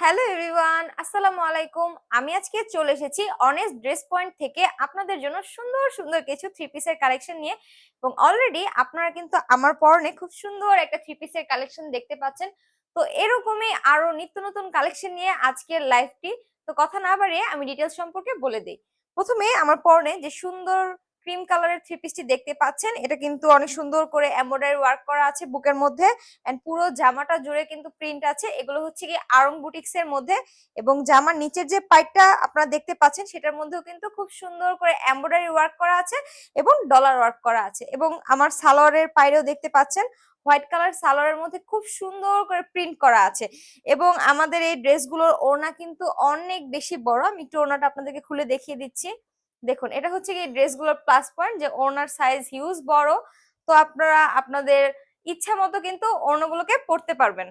Hello everyone আসসালামু আলাইকুম আমি আজকে চলে এসেছি অনেস্ট ড্রেস পয়েন্ট থেকে আপনাদের জন্য সুন্দর সুন্দর কিছু থ্রি পিসের কালেকশন নিয়ে। এবং অলরেডি আপনারা কিন্তু আমার পরনে খুব সুন্দর একটা থ্রি পিসের কালেকশন দেখতে পাচ্ছেন। তো এরকমই আরও নিত্য নতুন কালেকশন নিয়ে আজকের লাইভটি তো কথা না বাড়িয়ে আমি ডিটেলস সম্পর্কে বলে দিই। প্রথমে আমার পরনে যে সুন্দর ক্রিম কালারের থ্রি পিসটি দেখতে পাচ্ছেন। এটা কিন্তু অনেক সুন্দর করে এমব্রয়ডারি ওয়ার্ক করা আছে বুকের মধ্যে। এন্ড পুরো জামাটা জুড়ে কিন্তু প্রিন্ট আছে। এগুলো হচ্ছে কি আরং বুটিক্স এর মধ্যে। এবং জামার নিচের যে পাইটটা আপনারা দেখতে পাচ্ছেন, সেটার মধ্যেও কিন্তু খুব সুন্দর করে এমব্রয়ডারি ওয়ার্ক করা আছে এবং ডলার ওয়ার্ক করা আছে। এবং আমার সালোয়ারের পাইরেও দেখতে পাচ্ছেন, হোয়াইট কালার সালোয়ারের মধ্যে খুব সুন্দর করে প্রিন্ট করা আছে। এবং আমাদের এই ড্রেসগুলোর ওড়না কিন্তু অনেক বেশি বড়। আমি একটু ওড়নাটা আপনাদেরকে খুলে দেখিয়ে দিচ্ছি। দেখুন, এটা হচ্ছে কি ড্রেসগুলোর প্লাস পয়েন্ট যে ওনার সাইজ হিউজ বড়, তো আপনারা আপনাদের ইচ্ছা মতো কিন্তু অন্যগুলোকে পড়তে পারবেন।